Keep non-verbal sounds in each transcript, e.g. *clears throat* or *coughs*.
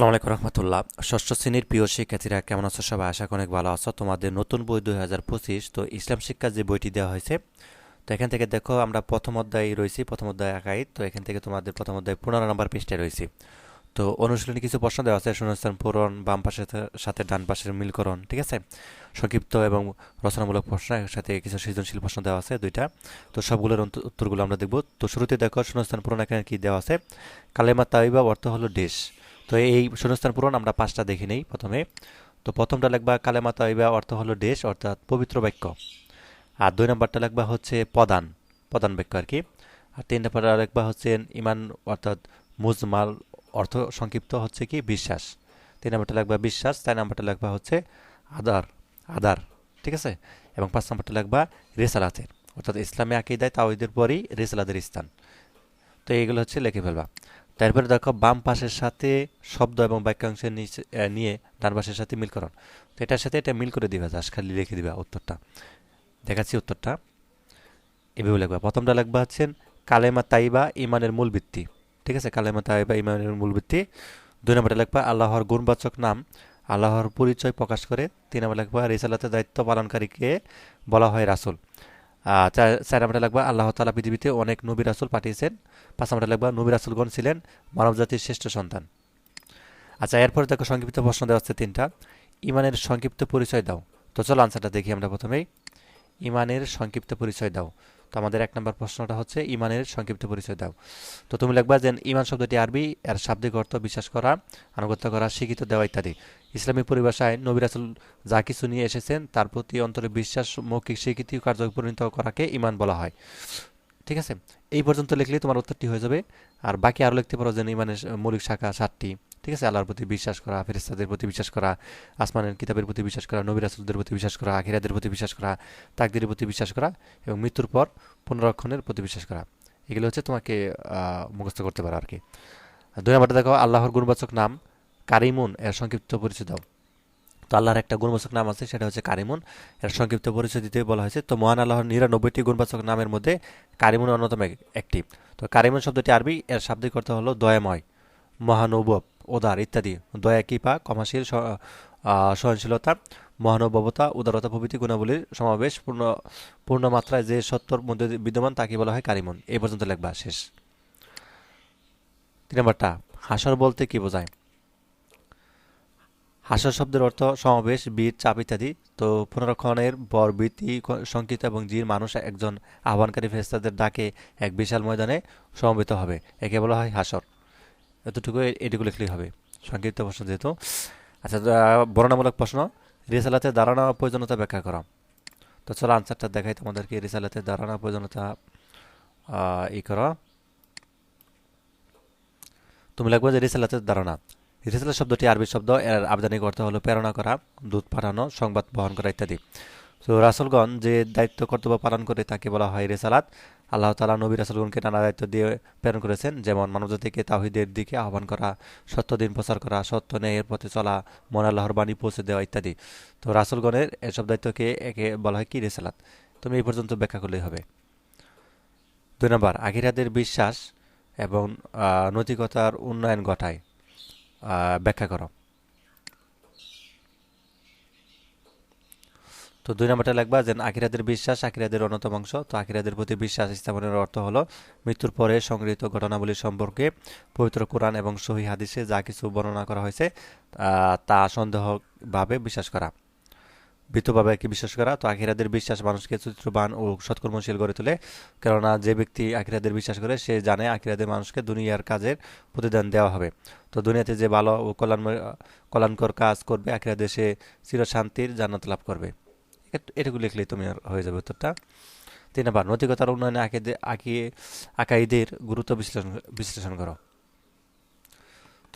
আসসালামু আলাইকুম রহমতুল্লাহ। ষষ্ঠ শ্রেণির প্রিয় শিক্ষার্থীরা কেমন আছো সবাই? আশা করি অনেক ভালো আছো। তোমাদের নতুন বই দুই হাজার পঁচিশ, তো ইসলাম শিক্ষার যে বইটি দেওয়া হয়েছে, তো এখান থেকে দেখো, আমরা প্রথম অধ্যায় রয়েছি, প্রথম অধ্যায় একাই তো এখান থেকে তোমাদের প্রথম অধ্যায় পনেরো নম্বর পৃষ্ঠায় রয়েছি। তো অনুশীলনী কিছু প্রশ্ন দেওয়া আছে শূন্যস্থান পূরণ, বাম পাশের সাথে ডান পাশের মিলকরণ, ঠিক আছে? সংক্ষিপ্ত এবং রচনামূলক প্রশ্ন সাথে কিছু সৃজনশীল প্রশ্ন দেওয়া আছে দুইটা। তো সবগুলোর উত্তরগুলো আমরা দেখব। তো শুরুতে দেখো শূন্যস্থান পূরণ এখানে কী দেওয়া আছে? কালেমা তাইবা অর্থ হলো দেশ। তো এই শূন্যস্থান পূরণ আমরা পাঁচটা দেখে নেই প্রথমে। তো প্রথমটা লেখবা কালেমা তাইবা অর্থ হলো দেশ, অর্থাৎ পবিত্র বাক্য। আর দুই নম্বরটা লেখবা হচ্ছে প্রধান প্রধান বাক্য আর কি। আর তিন নম্বরটা লেখবা হচ্ছে ইমান, অর্থাৎ মুজমাল, অর্থ সংক্ষিপ্ত হচ্ছে কি? বিশ্বাস। তিন নম্বরটা লাগবে বিশ্বাস, চার নম্বরটা লাগবে হচ্ছে আদার আদার, ঠিক আছে? এবং পাঁচ নম্বরটা লাগবা রেসালাতের। অর্থাৎ ইসলামে আকিদায় তাওহিদের পরই রেসালাদের স্থান। তো এইগুলো হচ্ছে লিখে ফেলবা। তারপরে দেখো বাম পাশের সাথে শব্দ এবং বাক্যাংশের নিচে নিয়ে ডান পাশের সাথে মিলকরণ তো এটার সাথে এটা মিল করে দিবা জাস খালি লিখে দিবা উত্তরটা। দেখাচ্ছি উত্তরটা। এভাবে লিখবা। প্রথমটা লিখবা হচ্ছেন, কালেমা তাইবা ইমানের মূল ভিত্তি। ঠিক আছে? কালেমা তাইবা ইমানের মূল ভিত্তি। দুই নম্বরটা লিখবা, আল্লাহর গুণবাচক নাম। আল্লাহর পরিচয় প্রকাশ করে। তিন নম্বর লিখবা, রিসালাতের দায়িত্ব পালনকারীকে বলা হয় রাসুল। চার চার নম্বরটা লাগবা, আল্লাহ তালা পৃথিবীতে অনেক নবী রাসুল পাঠিয়েছেন। পাঁচ নম্বরটা লাগবা, নবী রাসুলগণ ছিলেন মানব জাতির শ্রেষ্ঠ সন্তান। আচ্ছা এরপর দেখো সংক্ষিপ্ত প্রশ্ন দেওয়া হচ্ছে তিনটা। ইমানের সংক্ষিপ্ত পরিচয় দাও। তো চলো আনসারটা দেখি আমরা প্রথমেই। ইমানের সংক্ষিপ্ত পরিচয় দাও। তো আমাদের এক নম্বর প্রশ্নটা হচ্ছে, ইমানের সংক্ষিপ্ত পরিচয় দাও। তো তুমি লিখবা যে, ইমান শব্দটি আরবি, এর শাব্দিক অর্থ বিশ্বাস করা, আনুগত্য করা শিক্ষিত দেওয়া ইত্যাদি। ইসলামী পরিভাষায় নবিরাসুল যা কিছু নিয়ে এসেছেন, তার প্রতি অন্তরে বিশ্বাস, মৌখিক স্বীকৃতি কার্য পরিণত করাকে ইমান বলা হয়। ঠিক আছে? এই পর্যন্ত লিখলে তোমার উত্তরটি হয়ে যাবে। আর বাকি আরও লিখতে পারো যে ইমানের মৌলিক শাখা সাতটি। ঠিক আছে? আল্লাহর প্রতি বিশ্বাস করা ফেরিস্তাদের প্রতি বিশ্বাস করা, আসমানের কিতাবের প্রতি বিশ্বাস করা নবীর আসলদের প্রতি বিশ্বাস করা আখিরাদের প্রতি বিশ্বাস করা তাকদের প্রতি বিশ্বাস করা এবং মৃত্যুর পর পুনরক্ষণের প্রতি বিশ্বাস করা। এগুলো হচ্ছে তোমাকে মুখস্থ করতে পারো আর কি। দুই নম্বরটা দেখো, আল্লাহর গুণবাচক নাম কারিমুন, এর সংক্ষিপ্ত পরিচয় দাও। তো আল্লাহর একটা গুণবাচক নাম আছে, সেটা হচ্ছে কারিমুন। এর সংক্ষিপ্ত পরিচয় দিতে বলা হয়েছে, তো মহান আল্লাহর নিরানব্বইটি গুণবাচক নামের মধ্যে কারিমুন অন্যতম একটি। তো কারিমুন শব্দটি আরবি, এর শাব্দিক অর্থ হলো দয়াময়, মহানুভব, উদার ইত্যাদি। দয়া, কৃপা, ক্ষমাশীল সহনশীলতা, মহানুভবতা, উদারতা প্রভৃতি গুণাবলীর সমাবেশ, পূর্ণ পূর্ণ মাত্রায় যে সত্যর মধ্যে বিদ্যমান, তাকে বলা হয় কারিমন। এই পর্যন্ত লেখবা, শেষ। তিন নম্বরটা, হাসর বলতে কি বোঝায়? হাসর শব্দের অর্থ সমাবেশ বীর চাপ ইত্যাদি। তো পুনরক্ষণের বর বৃত্তি, সংকিত এবং জির মানুষ একজন আহ্বানকারী ফেস্তাদের ডাকে এক বিশাল ময়দানে সমবেত হবে। একে বলা হয় হাসর। এতটুকু এটুকু লিখলেই হবে। সংক্ষিপ্ত প্রশ্ন যেহেতু। আচ্ছা বর্ণনামূলক প্রশ্ন। রিসালাতে দাঁড়ানো প্রয়োজনীয়তা ব্যাখ্যা করা। তো চলো আনসারটা দেখাই তোমাদেরকে। রিসালাতে দাঁড়ানো প্রয়োজনীয়তা ই করা। তুমি লাগবে যে রিসালাতে দাঁড়ানা। রিসালা শব্দটি আরবি শব্দ, এর আবেদনিক অর্থ হলো প্রেরণা করা দুধ পাঠানো, সংবাদ বহন করা ইত্যাদি। তো রাসুলগণ যে দায়িত্ব, কর্তব্য পালন করে তাকে বলা হয় রেসালাত, আল্লাহ তালা নবী রাসুলগণকে নানা দায়িত্ব দিয়ে প্রেরণ করেছেন, যেমন মানবজাতিকে তাহিদের দিকে আহ্বান করা, সত্য দিন প্রচার করা, সত্য ন্যায়ের পথে চলা, মন আল্লাহর বাণী পৌঁছে দেওয়া ইত্যাদি। তো রাসুলগণের এসব দায়িত্বকে একে বলা হয় কি রেসালাত? তুমি এই পর্যন্ত ব্যাখ্যা করলেই হবে। দুই নম্বর আখিরাদের বিশ্বাস এবং নৈতিকতার উন্নয়ন ঘটায়। ব্যাখ্যা করো। তো দুই নম্বরটা লাগবা যে আখিরাদের বিশ্বাস আখিরাদের অন্যতম অংশ। তো আখিরাদের প্রতি বিশ্বাস স্থাপনের অর্থ হলো, মৃত্যুর পরে সংগৃহীত ঘটনাবলী সম্পর্কে পবিত্র কোরআন এবং সহি হাদিসে যা কিছু বর্ণনা করা হয়েছে তা সন্দেহভাবে বিশ্বাস করা। বৃত্তভাবে কি বিশ্বাস করা। তো আখিরাদের বিশ্বাস মানুষকে চরিত্রবান ও সৎকর্মশীল গড়ে তোলে। কেননা যে ব্যক্তি আখিরাদের বিশ্বাস করে, সে জানে আখিরাদের মানুষকে দুনিয়ার কাজের প্রতিদান দেওয়া হবে। তো দুনিয়াতে যে ভালো ও কল্যাণ, কল্যাণকর কাজ করবে আখিরাদের সে চিরশান্তির জান্নাত লাভ করবে। এটুকু লিখলেই তুমি হয়ে যাবে উত্তরটা। তিন নম্বর, নৈতিকতার উন্নয়নে আঁকে আঁকিয়ে আঁকাইদের গুরুত্ব বিশ্লেষণ বিশ্লেষণ করো।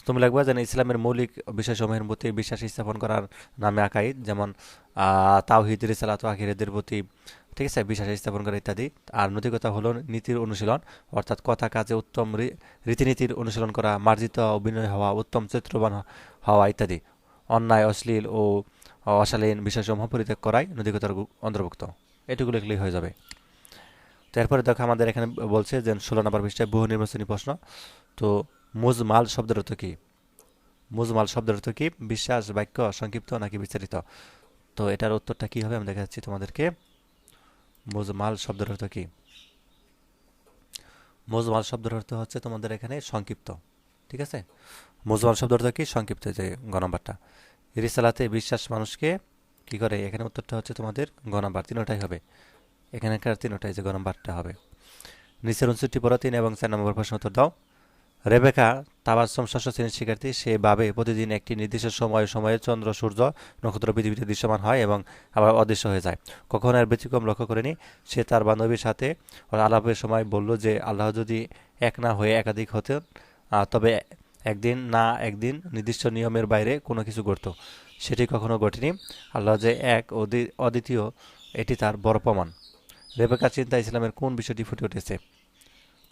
তুমি লাগবে যেন ইসলামের মৌলিক বিষয়সমূহের প্রতি বিশ্বাস স্থাপন করার নামে আকাইদ যেমন তাওহিদ রিসালাত আখিরেদের প্রতি, ঠিক আছে, বিশ্বাস স্থাপন করা ইত্যাদি। আর নৈতিকতা হলো নীতির অনুশীলন, অর্থাৎ কথা, কাজে, উত্তম রীতিনীতির অনুশীলন করা, মার্জিত, অভিনয় হওয়া, উত্তম চিত্রবান হওয়া ইত্যাদি। অন্যায়, অশ্লীল ও অশালীন বিষয়সমূহ পরিত্যাগ করাই নদীকতার অন্তর্ভুক্ত। এটুকু লিখলেই হয়ে যাবে। তো এরপরে দেখো আমাদের এখানে বলছে যে, ষোলো নম্বর পৃষ্ঠায় বহু নির্বাচনী প্রশ্ন। তো মুজ মাল শব্দের অর্থ কী? মুজমাল শব্দের অর্থ কি? বিশ্বাস, বাক্য, সংক্ষিপ্ত নাকি বিস্তারিত? তো এটার উত্তরটা কী হবে আমি দেখাচ্ছি তোমাদেরকে। মুজমাল শব্দের অর্থ কি? মুজমাল শব্দের অর্থ হচ্ছে তোমাদের এখানে সংক্ষিপ্ত, ঠিক আছে? মুজমাল শব্দের অর্থ কি? সংক্ষিপ্ত যে গ নাম্বারটা। রিসালাতে বিশ্বাস মানুষকে কি করে? এখানে উত্তরটা হচ্ছে তোমাদের গ নাম্বার, তিনটাই হবে। এখানকার তিনটাই যে গ নাম্বারটা হবে। নিচের উনষট্টি পর তিন এবং চার নম্বর প্রশ্ন উত্তর দাও। রেবেকা তাবাসম ষষ্ঠ শ্রেণির শিক্ষার্থী, সে ভাবে প্রতিদিন একটি নির্দিষ্ট সময় সময়ে চন্দ্র, সূর্য, নক্ষত্র পৃথিবীতে দৃশ্যমান হয় এবং আবার অদৃশ্য হয়ে যায়। কখনো আর ব্যতিক্রম লক্ষ্য করেনি। সে তার বান্ধবীর সাথে আলাপের সময় বলল যে, আল্লাহ যদি এক না হয়ে একাধিক হতেন তবে একদিন না একদিন নির্দিষ্ট নিয়মের বাইরে কোনো কিছু ঘটত। সেটি কখনো ঘটেনি। আল্লাহ যে এক অদ্বিতীয়, এটি তার বড় প্রমাণ। রেবেকা চিন্তা ইসলামের কোন বিষয়টি ফুটে উঠেছে?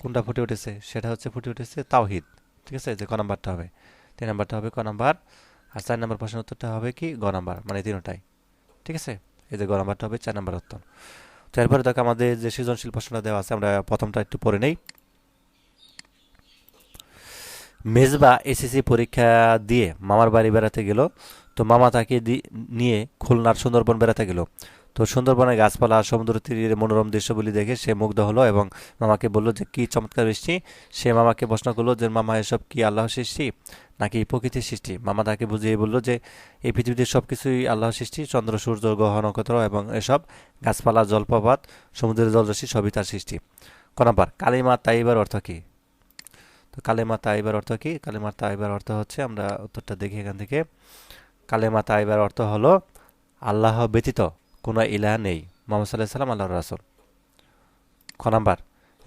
কোনটা ফুটে উঠেছে? সেটা হচ্ছে ফুটে উঠেছে তাওহিদ। ঠিক আছে? যে ক নাম্বারটা হবে। তিন নাম্বারটা হবে ক নাম্বার। আর চার নাম্বার প্রশ্ন উত্তরটা হবে কি? গ নাম্বার মানে তিনটাই। ঠিক আছে? এই যে গ নাম্বারটা হবে চার নাম্বার উত্তর। তো এরপরে দেখো আমাদের যে সৃজনশীল প্রশ্নটা দেওয়া আছে, আমরা প্রথমটা একটু পড়ে নেই। মেজবা এসএসসি পরীক্ষা দিয়ে মামার বাড়ি বেড়াতে গেল। তো মামা তাকে নিয়ে খুলনার সুন্দরবন বেড়াতে গেল। তো সুন্দরবনের গাছপালা, সমুদ্র তীরের মনোরম দৃশ্যগুলি দেখে সে মুগ্ধ হলো এবং মামাকে বলল যে, কি চমৎকার বৃষ্টি। সে মামাকে প্রশ্ন করল যে, মামা, এসব কি আল্লাহ সৃষ্টি নাকি প্রকৃতির সৃষ্টি? মামা তাকে বুঝিয়ে বলল যে, এই পৃথিবীতে সব কিছুই আল্লাহ সৃষ্টি, চন্দ্র, সূর্য, গ্রহ, নক্ষত্র এবং এসব গাছপালা, জলপ্রপাত, সমুদ্রের জলরাশি সবই তার সৃষ্টি। ক নম্বর, কালিমা তাইবার অর্থ কী? তো কালেমা তাইবার অর্থ কী? কালেমা তাইবার অর্থ হচ্ছে, আমরা উত্তরটা দেখি এখান থেকে। কালেমা তাইবার অর্থ হলো আল্লাহ ব্যতীত। কোনো ইলাহ নেই। মোহাম্মদ সাল্লাহ সাল্লাম আল্লাহ রাসুল। খ নাম্বার,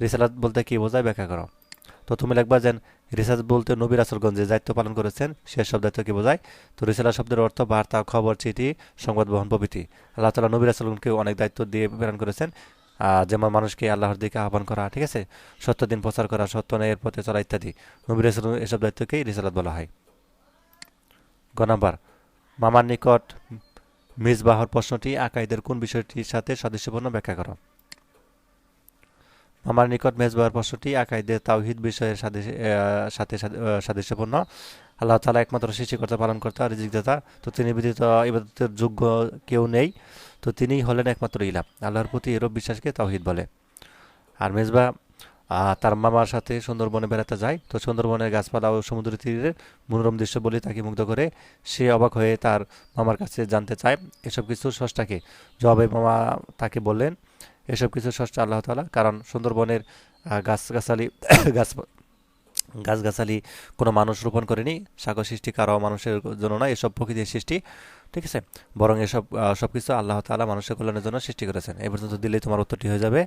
রিসালাত বলতে কি বোঝায়? ব্যাখ্যা করো। তো তুমি লিখবা যেন রিসার্চ বলতে নবীর আসলগঞ্জ যে দায়িত্ব পালন করেছেন, সে সব দায়িত্ব কি বোঝায়? তো রিসালা শব্দের অর্থ বার্তা, খবর, চিঠি, সংবাদ, বহন, প্রভৃতি। আল্লাহ তালা নবীর আসলগঞ্জকে অনেক দায়িত্ব দিয়ে প্রেরণ করেছেন। যেমন মানুষকে আল্লাহর দিকে আহ্বান করা, ঠিক আছে? সত্য দিন প্রচার করা, সত্য ন্যায়ের পথে চলা ইত্যাদি। নবীর এসব দায়িত্বকেই রিসালাত বলা হয়। গ নাম্বার, মামার নিকট মিসবাহর প্রশ্নটি আকাইদের কোন বিষয়টির সাথে সাদৃশ্যপূর্ণ ব্যাখ্যা করো? আমার নিকট মেজবাহর প্রশ্নটি আকাইদের তাওহিদ বিষয়ের সাথে সাদৃশ্যপূর্ণ। আল্লাহ তালা একমাত্র সৃষ্টিকর্তা পালন পালনকর্তা, রিজিকদাতা। তো তিনি ব্যতীত ইবাদতের যোগ্য কেউ নেই। তো তিনিই হলেন একমাত্র ইলা আল্লাহর প্রতি এরব বিশ্বাসকে তাওহিদ বলে। আর মেজবা তার মামার সাথে সুন্দরবনে বেড়াতে যায়। তো সুন্দরবনের গাছপালা ও সমুদ্র তীরের মনোরম দৃশ্য বলে তাকে মুগ্ধ করে সে অবাক হয়ে তার মামার কাছে জানতে চায়, এসব কিছু ষষ্ঠাকে জবাবে মামা তাকে বললেন, এসব কিছু ষষ্ঠ আল্লাহ তালা কারণ সুন্দরবনের গাছগাছালি, *coughs* গাছ, গাছগাছালি কোনো মানুষ রোপণ করেনি। সাগর সৃষ্টি কারও মানুষের জন্য না এসব প্রকৃতির সৃষ্টি। ঠিক আছে? বরং এসব সব কিছু আল্লাহ তালা মানুষের কল্যাণের জন্য সৃষ্টি করেছেন। এ পর্যন্ত দিলেই তোমার উত্তরটি হয়ে যাবে।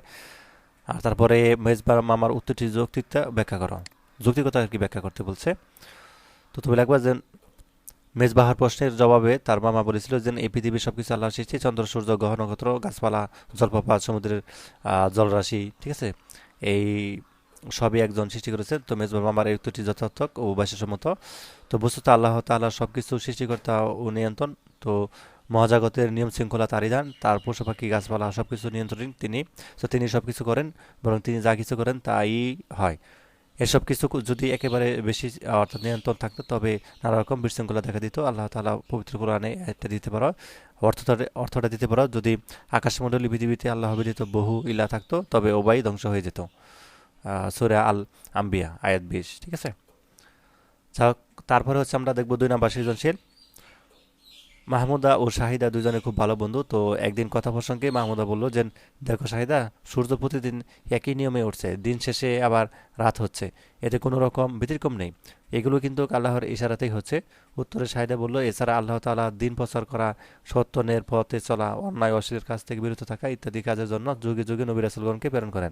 আর তারপরে মেজবার মামার উত্তরটি যৌক্তিকতা ব্যাখ্যা করো। যৌক্তিকতা আর কি ব্যাখ্যা করতে বলছে? তো তুমি লাগবে যে মেজবাহার প্রশ্নের জবাবে তার মামা বলেছিল যে এই পৃথিবীর সব কিছু আল্লাহ সৃষ্টি, চন্দ্র, সূর্য, গ্রহ, নক্ষত্র, গাছপালা, জলপ্রপাত, সমুদ্রের জলরাশি, ঠিক আছে? এই সবই একজন সৃষ্টি করেছেন তো মেজবাহ মামার এই উত্তরটি যথার্থক ও বাস্যসম্মত তো বস্তুত আল্লাহ তাল্লাহ সব কিছু সৃষ্টিকর্তা ও নিয়ন্ত্রণ। তো মহাজাগতের নিয়ম শৃঙ্খলা তারই দান, তার পশু পাখি, গাছপালা সব কিছু নিয়ন্ত্রণ তিনি। তো তিনি সব কিছু করেন, বরং তিনি যা কিছু করেন তাই হয়। এসব কিছু যদি একেবারে বেশি, অর্থাৎ নিয়ন্ত্রণ থাকতো, তবে নানা রকম বিশৃঙ্খলা দেখা দিত। আল্লাহ তালা পবিত্র কোরআনে একটা দিতে পারো, অর্থটা অর্থটা দিতে পারো। যদি আকাশমণ্ডলী পৃথিবীতে আল্লাহ ব্যতীত বহু ইলা থাকতো, তবে ওবাই ধ্বংস হয়ে যেত। সুরে আল আম্বিয়া আয়াত বিশ, ঠিক আছে? তারপরে হচ্ছে আমরা দেখব দুই নাম্বার সৃজনশীল। মাহমুদা ও শাহিদা দুজনে খুব ভালো বন্ধু। তো একদিন কথা প্রসঙ্গে মাহমুদা বলল যে, দেখো শাহিদা, সূর্য প্রতিদিন একই নিয়মে উঠছে, দিন শেষে আবার রাত হচ্ছে। এতে কোনো রকম ব্যতিক্রম নেই। এগুলো কিন্তু আল্লাহর ইশারাতেই হচ্ছে। উত্তরে শাহিদা বলল, এছাড়া আল্লাহ তালা দিন প্রচার করা সত্যনের পথে চলা, অন্যায়, অশ্লীলের কাছ থেকে বিরত থাকা ইত্যাদি কাজের জন্য যুগে যুগে নবী রাসুলগণকে প্রেরণ করেন।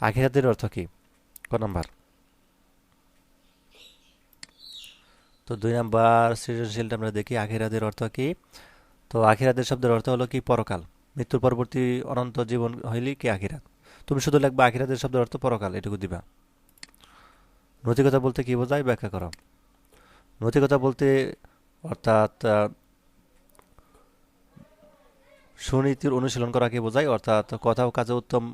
আখিরাতের অর্থ কী? ক নম্বর। তো দুই নাম্বার সৃজনশীলটা আমরা দেখি আখিরাদের অর্থ কি? তো আখিরাদের শব্দের অর্থ হলো কি? পরকাল। মৃত্যুর পরবর্তী অনন্ত জীবন হইলি কি আখিরাত? তুমি শুধু লিখবা আখিরাদের শব্দের অর্থ পরকাল, এটুকু দিবা। নৈতিকতা বলতে কি বোঝায়? ব্যাখ্যা করো। নৈতিকতা বলতে অর্থাৎ সুনীতির অনুশীলন করাকে বোঝায়? অর্থাৎ কথা ও কাজে উত্তম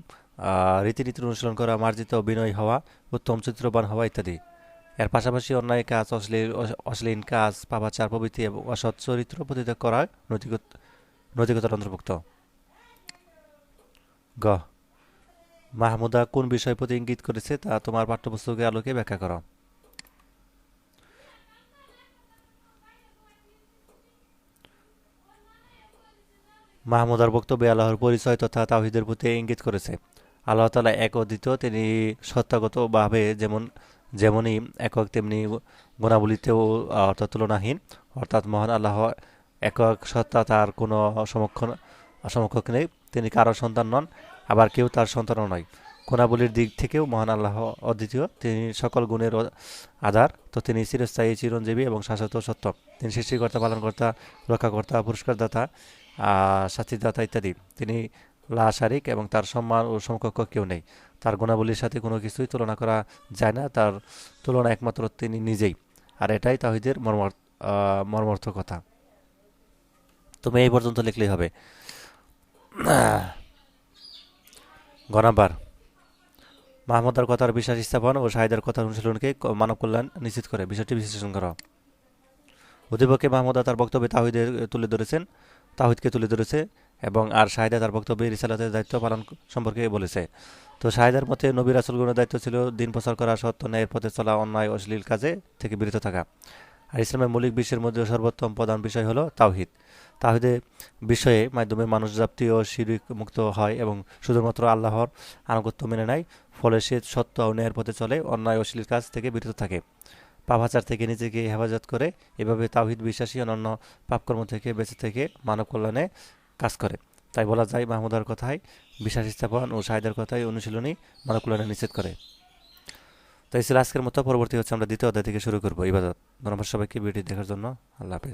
রীতিনীতির অনুশীলন করা, মার্জিত বিনয় হওয়া, উত্তম, চিত্রবান হওয়া ইত্যাদি। এর পাশাপাশি অন্যায় কাজ, অশ্লীল অশ্লীল কাজ, পাপাচার প্রভৃতি এবং অসৎ চরিত্র প্রতিত্যাগ করা নৈতিকত, নৈতিকতার অন্তর্ভুক্ত। গ। মাহমুদা কোন বিষয় প্রতি ইঙ্গিত করেছে তা তোমার পাঠ্যপুস্তকের আলোকে ব্যাখ্যা করো। মাহমুদার বক্তব্যে আল্লাহর পরিচয় তথা তাওহিদের প্রতি ইঙ্গিত করেছে। আল্লাহ তালা এক অদ্বিতীয় তিনি সত্তাগতভাবে যেমন যেমনই একক তেমনি গুণাবলীতেও অর্থাৎ তুলনাহীন। অর্থাৎ মহান আল্লাহ একক সত্তা তার কোনো সমক্ষ সমক্ষক নেই। তিনি কারও সন্তান নন, আবার কেউ তার সন্তানও নয়। গুণাবলীর দিক থেকেও মহান আল্লাহ অদ্বিতীয়। তিনি সকল গুণের আধার। তো তিনি চিরস্থায়ী, চিরঞ্জীবী এবং শাশ্বত সত্য। তিনি সৃষ্টিকর্তা, পালনকর্তা, রক্ষাকর্তা, পুরস্কারদাতা শাস্তিদাতা ইত্যাদি। তিনি লা শারিক এবং তার সম্মান ও সমকক্ষ কেউ নেই। তার গুণাবলীর সাথে কোনো কিছুই তুলনা করা যায় না, তার তুলনা একমাত্র তিনি নিজেই। আর এটাই তাহিদের মর্ম মর্মর্থ কথা তুমি এই পর্যন্ত লিখলেই হবে। *clears throat* গণাবার মাহমুদার কথার বিশ্বাস, স্থাপন ও শাহিদার কথার অনুশীলনকে মানব কল্যাণ নিশ্চিত করে। বিষয়টি বিশ্লেষণ করো। অধিপক্ষে মাহমুদা তার বক্তব্যে তাহিদের তুলে ধরেছেন। তাহিদকে তুলে ধরেছে এবং আর শাহিদা তার বক্তব্যে রিসালাতের দায়িত্ব পালন সম্পর্কে বলেছে। তো শাহিদার মতে নবী রাসুলগুনের দায়িত্ব ছিল দিন প্রচার করা, সত্য, ন্যায়ের পথে চলা, অন্যায়, অশ্লীল কাজে থেকে বিরত থাকা। আর ইসলামের মৌলিক বিশ্বের মধ্যে সর্বোত্তম প্রধান বিষয় হলো তাওহিদ। তাহিদের বিষয়ে মাধ্যমে মানুষ জাপ্তি ও শিরিক মুক্ত হয় এবং শুধুমাত্র আল্লাহর আনুগত্য মেনে নেয়, ফলে সে সত্য ও ন্যায়ের পথে চলে, অন্যায়, অশ্লীল কাজ থেকে বিরত থাকে। পাপাচার থেকে নিজেকে হেফাজত করে, এভাবে তাওহিদ বিশ্বাসী অন্যান্য পাপকর্ম থেকে বেঁচে থেকে মানব কল্যাণে কাজ করে। তাই বলা যায় মাহমুদার কথায়, বিশ্বাস স্থাপন ও শাহিদার কথায় অনুশীলনী মানব নিষেধ করে। তাই ছিল আজকের মতো, পরবর্তী হচ্ছে আমরা দ্বিতীয় অধ্যায় থেকে শুরু করব। ইবাদত। ধন্যবাদ সবাইকে ভিডিও দেখার জন্য। আল্লাহ হাফেজ।